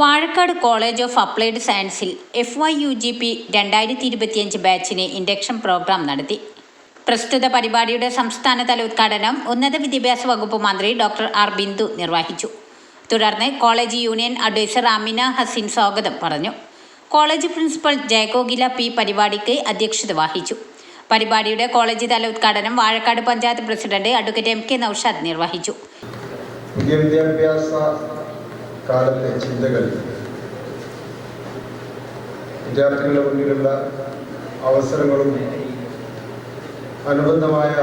Vazhakkad college of applied സയൻസിൽ F Y U G P രണ്ടായിരത്തി ഇരുപത്തിയഞ്ച് ബാച്ചിന് ഇൻഡക്ഷൻ പ്രോഗ്രാം നടത്തി. പ്രസ്തുത പരിപാടിയുടെ സംസ്ഥാനതല ഉദ്ഘാടനം ഉന്നത വിദ്യാഭ്യാസ വകുപ്പ് മന്ത്രി ഡോക്ടർ ആർ ബിന്ദു നിർവഹിച്ചു. തുടർന്ന് college union adviser Amina Haseen സ്വാഗതം പറഞ്ഞു. കോളേജ് പ്രിൻസിപ്പൽ ജയകോകില പി പരിപാടിക്ക് അധ്യക്ഷത വഹിച്ചു. പരിപാടിയുടെ കോളേജ് തല ഉദ്ഘാടനം Vazhakkad panchayat president advocate M K Naushad നിർവഹിച്ചു. കാലത്തെ ചിന്തകൾ. വിദ്യാർത്ഥികളുടെ മുന്നിലുള്ള അവസരങ്ങളും അനുബന്ധമായ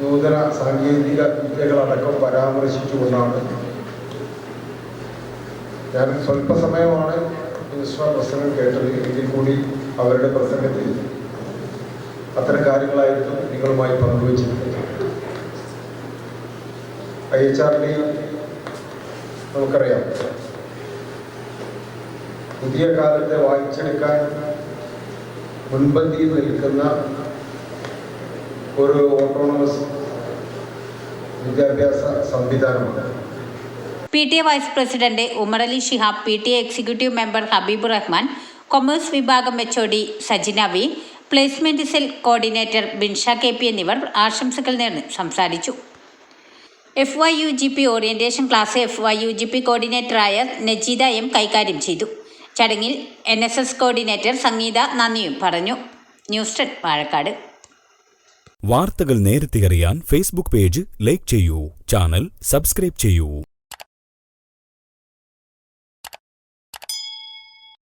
നൂതന സാങ്കേതിക വിദ്യകളടക്കം പരാമർശിച്ചുകൊണ്ടാണ് ഞാൻ സ്വല്പസമയമാണ് മിനിസ്റ്റർ പ്രസംഗം കേട്ടത്. എങ്കിൽ കൂടി അവരുടെ പ്രസംഗത്തിൽ അത്തരം കാര്യങ്ങളായിരുന്നു നിങ്ങളുമായി പങ്കുവച്ചിരുന്നത് ഐ എച്ച് ആർ ഡി നമുക്കറിയാം. പുതിയ കാലത്തെ വായിച്ചെടുക്കാൻ മുൻപന്തിയിൽ നിൽക്കുന്ന ഒരു ഓട്ടോണമസ് വിദ്യാഭ്യാസ സംവിധാനമാണ് P T A vice president Umarali Shihab P T A executive member Habeeb Rahman commerce വിഭാഗം H O D Sajina V placement cell coordinator Binsha K P എന്നിവർ ആശംസകൾ നേർന്ന് സംസാരിച്ചു. F Y U G P orientation class F Y U G P കോർഡിനേറ്ററായ Najeeda M കൈകാര്യം ചെയ്തു. ചടങ്ങിൽ N S S coordinator Sangeetha നന്ദിയും പറഞ്ഞു. News desk Palakkad. വാർത്തകൾ നേരത്തെ അറിയാൻ ഫേസ്ബുക്ക് പേജ് ലൈക്ക് ചെയ്യൂ. ചാനൽ സബ്സ്ക്രൈബ് ചെയ്യൂ.